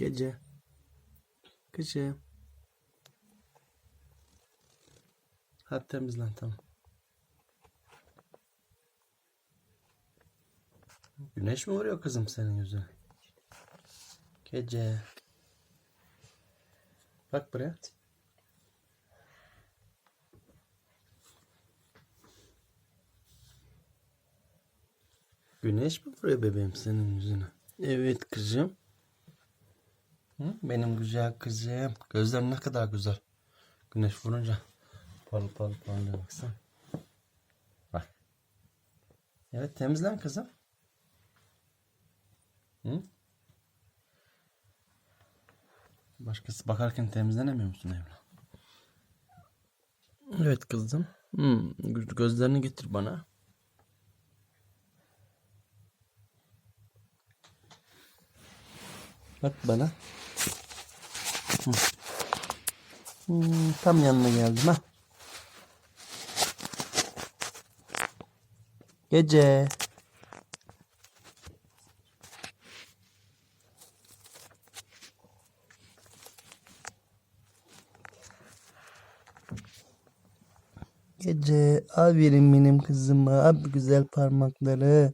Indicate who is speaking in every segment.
Speaker 1: Gece. Gece. Hadi temizlen tamam. Güneş mi vuruyor kızım senin yüzüne? Gece. Bak buraya. Güneş mi vuruyor bebeğim senin yüzüne? Evet kızım. Benim güzel kızım. Gözler ne kadar güzel. Güneş vurunca. Parıl parıl parlıyor baksana. Bak. Evet temizlen kızım. Hı? Başkası bakarken temizlenemiyor musun evlat? Evet kızım. Hmm, gö- gözlerini getir bana. Bak bana. Hmm, tam yanına geldim ha. Gece. Gece aferin benim kızıma. Abi güzel parmakları.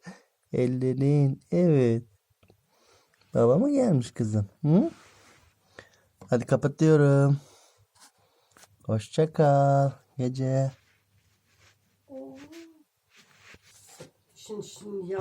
Speaker 1: Ellerin. Evet. Baba mı gelmiş kızım? Hı? Hadi kapatıyorum. Hoşça kal. Gece.
Speaker 2: Şimdi şimdi ya